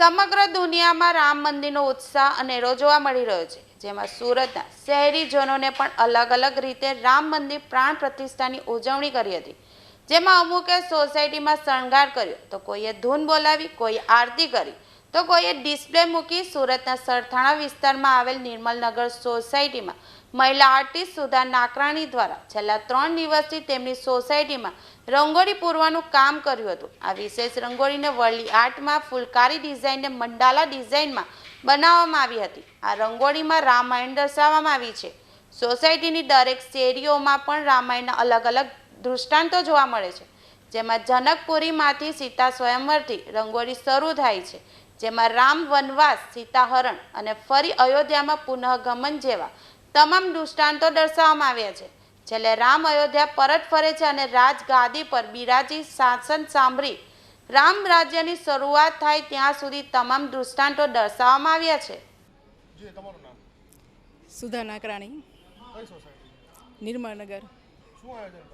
સમગ્ર દુનિયામાં રામ મંદિરનો ઉત્સાહ અનેરો જોવા મળી રહ્યો છે. જેમાં સુરતના શહેરીજનોને પણ અલગ અલગ રીતે રામ મંદિર પ્રાણ પ્રતિષ્ઠાની ઉજવણી કરી હતી. જેમાં અમુકે સોસાયટીમાં શણગાર કર્યો. તો કોઈએ ધૂન બોલાવી, કોઈએ આરતી કરી. તો કોઈએ ડિસ્પ્લે મૂકી સુરતના સરથાણા વિસ્તારમાં આવેલ નિર્મલનગર સોસાયટીમાં મહિલા આર્ટિસ્ટ સુધા નાકરાણી દ્વારા છેલ્લા ત્રણ દિવસથી તેમની સોસાયટીમાં રંગોળી પૂરવાનું કામ કર્યું હતું. આ વિશેષ રંગોળીને વરલી આર્ટમાં ફૂલકારી ડિઝાઇનને મંડાલા ડિઝાઇનમાં બનાવવામાં આવી હતી. આ રંગોળીમાં રામાયણ દર્શાવવામાં આવી છે. સોસાયટીની દરેક શેરીઓમાં પણ રામાયણના અલગ અલગ દૃષ્ટાંતો જોવા મળે છે. જેમાં જનકપુરીમાંથી સીતા સ્વયંવરથી રંગોળી શરૂ થાય છે. જેમાં રામ વનવાસ સીતાહરણ અને ફરી અયોધ્યામાં પુનઃગમન જેવા તમામ દૃષ્ટાંતો દર્શાવવામાં આવ્યા છે. છેલ્લે રામ અયોધ્યા પરત ફરે છે અને રાજગાદી પર બિરાજી શાસન સાંભળી રામ રાજ્યની શરૂઆત થાય ત્યાં સુધી તમામ દૃષ્ટાંતો દર્શાવવામાં આવ્યા છે. જી સુધા નાકરાણી નિર્મળનગર. શું આયોજન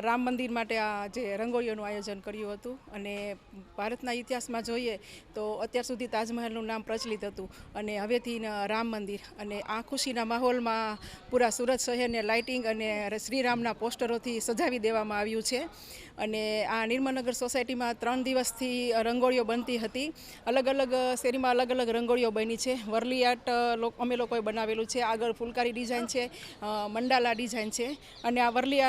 રામ મંદિર માટે આ જે રંગોળીઓનું આયોજન કર્યું હતું અને ભારતના ઇતિહાસમાં જોઈએ તો અત્યાર સુધી તાજમહેલનું નામ પ્રચલિત હતું અને હવેથી રામ મંદિર અને આ ખુશીના માહોલમાં પૂરા સુરત શહેરને લાઇટિંગ અને શ્રીરામના પોસ્ટરોથી સજાવી દેવામાં આવ્યું છે અને આ નિર્મલનગર સોસાયટીમાં ત્રણ દિવસથી રંગોળીઓ બનતી હતી. અલગ અલગ શેરીમાં અલગ અલગ રંગોળીઓ બની છે. વરલી આર્ટ અમે લોકોએ બનાવેલું છે. આગળ ફૂલકારી ડિઝાઇન છે. મંડાલા ડિઝાઇન છે. અને આ વરલી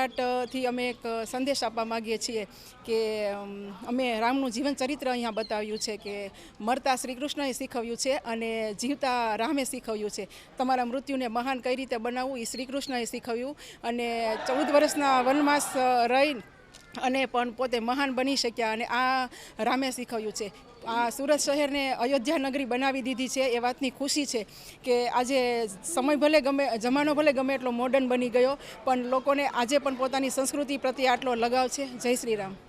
આર્ટથી અમે એક સંદેશ આપવા માગીએ છીએ કે, અમે રામનું જીવન ચરિત્ર અહીંયા બતાવ્યું છે કે મરતા શ્રીકૃષ્ણએ શીખવ્યું છે અને જીવતા રામે શીખવ્યું છે. તમારા મૃત્યુને મહાન કઈ રીતે બનાવવું એ શ્રીકૃષ્ણએ શીખવ્યું અને ચૌદ વર્ષના વનવાસ રહી અને પણ પોતે મહાન બની શક્યા અને આ રામે શીખવ્યું છે. આ સુરત શહેરને અયોધ્યા નગરી બનાવી દીધી છે એ વાતની ખુશી છે કે આજે સમય ભલે ગમે, જમાનો ભલે ગમે એટલો મોડર્ન બની ગયો, પણ લોકોને આજે પણ પોતાની સંસ્કૃતિ પ્રત્યે આટલો લગાવ છે. જય શ્રી રામ.